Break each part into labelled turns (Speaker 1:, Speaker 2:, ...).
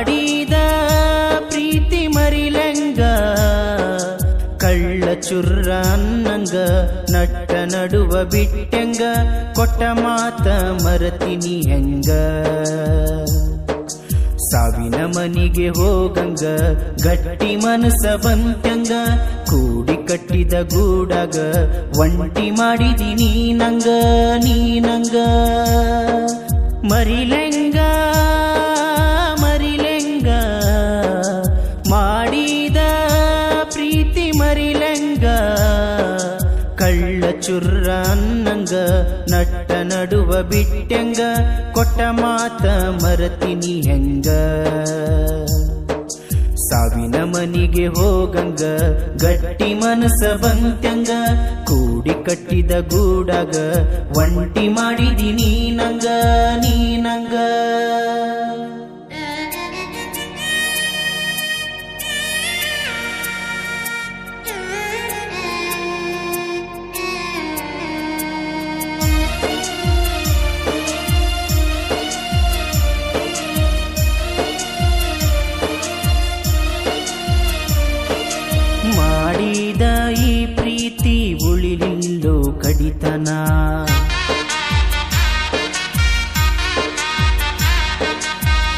Speaker 1: ಮಾಡಿದ ಪ್ರೀತಿ ಮರಿಲಂಗ, ಕಳ್ಳ ಚುರ್ರ ಅನ್ನಂಗ ನಟ್ಟ ನಡುವ ಬಿಟ್ಟಂಗ, ಕೊಟ್ಟ ಮಾತ ಮರತಿನಿ ಹೆಂಗ? ಸಾವಿನ ಮನಿಗೆ ಹೋಗಂಗ, ಗಟ್ಟಿ ಮನಸ ಬಂತಂಗ ಕೂಡಿ ಕಟ್ಟಿದ ಗೂಡಗ, ಒಂಟಿ ಮಾಡಿದಿ ನಂಗ ನೀನಂಗ. ಮರಿಲಂಗಾ ಮರಿಲೆಂಗ ಚುರ್ರ ಅನ್ನಂಗ ನಟ್ಟ ನಡುವ ಬಿಟ್ಟೆಂಗ, ಕೊಟ್ಟ ಮಾತ ಮರತಿನಿ ಹೆಂಗ? ಸಾವಿನ ಮನಿಗೆ ಹೋಗಂಗ, ಗಟ್ಟಿ ಮನಸ ಬಂತ್ಯಂಗ ಕೂಡಿ ಕಟ್ಟಿದ ಗೂಡಾಗ, ಒಂಟಿ ಮಾಡಿದಿನಿ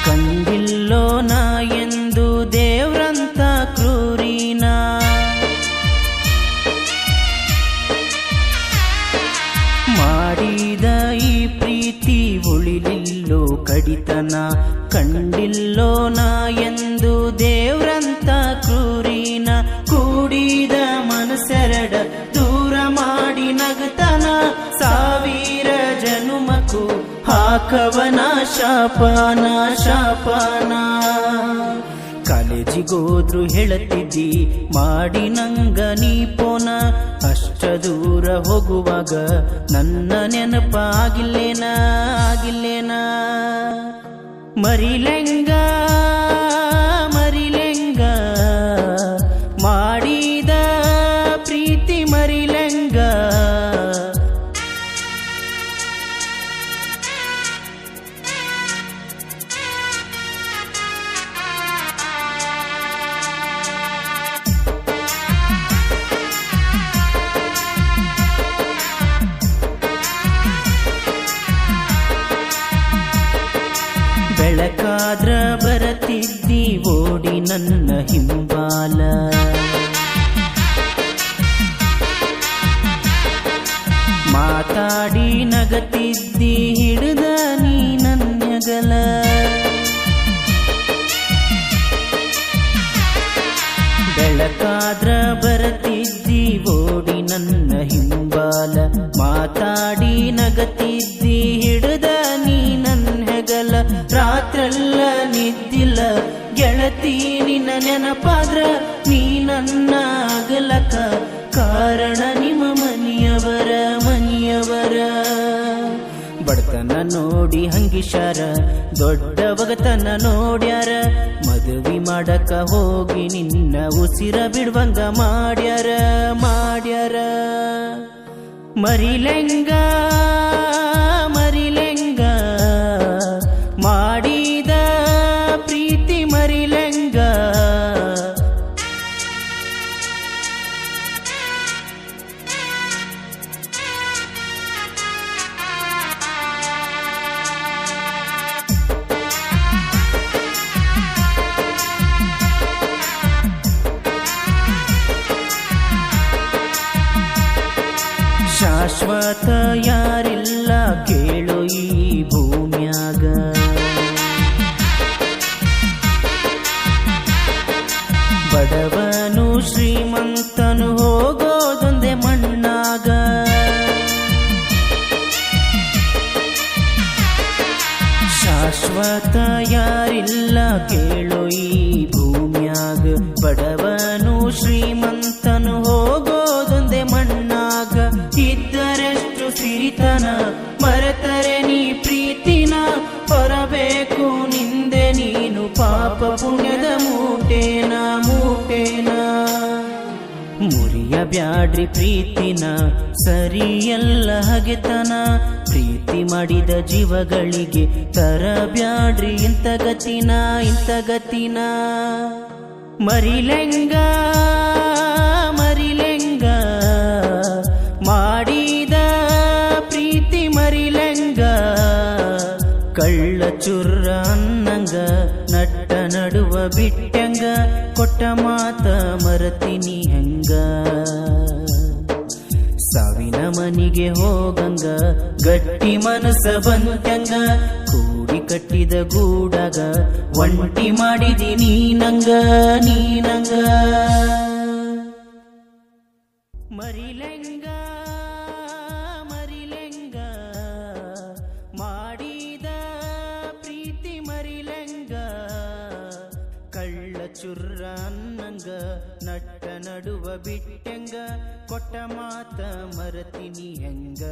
Speaker 1: ಕಂಡಿಲ್ಲೋ ನಾ ಎಂದು ದೇವ್ರಂತ ಕ್ರೂರಿನ. ಮಾಡಿದ ಈ ಪ್ರೀತಿ ಉಳಿಲಿಲ್ಲೋ ಕಡಿತನ. ಕಂಡಿಲ್ಲೋ ನಾ ಎಂದು ದೇವ್ರಂತ ಹಾಕವನ ಶಾಪನ ಶಾಪನ. ಕಾಲೇಜಿಗೋದ್ರು ಹೇಳತಿದ್ದಿ ಮಾಡಿ ನಂಗ ನೀ ಪೋನ. ಅಷ್ಟ ದೂರ ಹೋಗುವಾಗ ನನ್ನ ನೆನಪ ಆಗಿಲ್ಲೇನ ಆಗಿಲ್ಲೇನ? ಮರಿಲೆಂಗ ಬೆಳಕಾದ್ರ ಬರತಿದ್ದಿ ಓಡಿ ನನ್ನ ಹಿಂಬಾಲ. ಮಾತಾಡಿ ನಗತಿದ್ದಿ ಹಿಡಿದ ನೀ ನನ್ಯಗಲ. ಬೆಳಕಾದ್ರ ಬರತಿದ್ದಿ ಓಡಿ ನನ್ನ ಹಿಂಬಾಲ. ಮಾತಾಡಿ ನಗತಿದ್ದಿ ರಾತ್ರೆಲ್ಲ ನಿದ್ದಿಲ್ಲ. ಗೆಳತಿ, ನಿನ್ನ ನೆನಪಾದ್ರ ನೀ ನನ್ನ ಅಗಲಕ ಕಾರಣ ನಿಮ್ಮ ಮನಿಯವರ ಮನಿಯವರ. ಬಡತನ ನೋಡಿ ಹಂಗಿಶಾರ ದೊಡ್ಡ ಬಗತನ ನೋಡ್ಯಾರ. ಮದುವೆ ಮಾಡಕ ಹೋಗಿ ನಿನ್ನ ಉಸಿರ ಬಿಡುವಂಗ ಮಾಡ್ಯಾರ ಮಾಡ್ಯಾರ. ಮರಿಲೆಂಗ ಶಾಶ್ವತ ಯಾರಿಲ್ಲ ಕೇಳು ಈ ಭೂಮ್ಯಾಗ. ಬಡವನು ಶ್ರೀಮಂತನು ಹೋಗೋದೊಂದೇ ಮಣ್ಣಾಗ. ಶಾಶ್ವತ ಯಾರಿಲ್ಲ ಕೇಳು ಈ ಭೂಮ್ಯಾಗ. ಬಡವನು ಶ್ರೀಮಂತನು ಸಿರಿತನ ಮರೆತರೆ ನೀ ಪ್ರೀತಿನ, ಹೊರಬೇಕು ನಿಂದೆ ನೀನು ಪಾಪ ಪುಣ್ಯದ ಮೂಟೇನ ಮೂಟೇನ. ಮುರಿಯ ಬ್ಯಾಡ್ರಿ ಪ್ರೀತಿನ, ಸರಿಯಲ್ಲ ಹಗೆತನ, ಪ್ರೀತಿ ಮಾಡಿದ ಜೀವಗಳಿಗೆ ತರಬ್ಯಾಡ್ರಿ ಇಂಥ ಗತಿನ ಇಂಥ ಗತಿನ. ಮರಿಲೆಂಗ ಕಳ್ಳ ಚುರ್ರ ಅನ್ನಂಗ, ನಟ್ಟ ನಡುವ ಬಿಟ್ಟಂಗ, ಕೊಟ್ಟ ಮಾತ ಮರತಿನಿ ಹಂಗ. ಸಾವಿನ ಮನಿಗೆ ಹೋಗಂಗ, ಗಟ್ಟಿ ಮನಸ್ಸ ಬಂತಂಗ, ಕೂಡಿ ಕಟ್ಟಿದ ಗೂಡಾಗ, ಒಂಟಿ ಮಾಡಿದಿ ನೀನಂಗ ನೀನಂಗ. ಮರಿಲೆಂಗ. ಚುರ್ರ ಅನ್ನಂಗ ನಟ್ಟ ನಡುವ ಬಿಟ್ಟೆಂಗ ಕೊಟ್ಟ ಮಾತ ಮರತಿನಿ ಹೆಂಗ?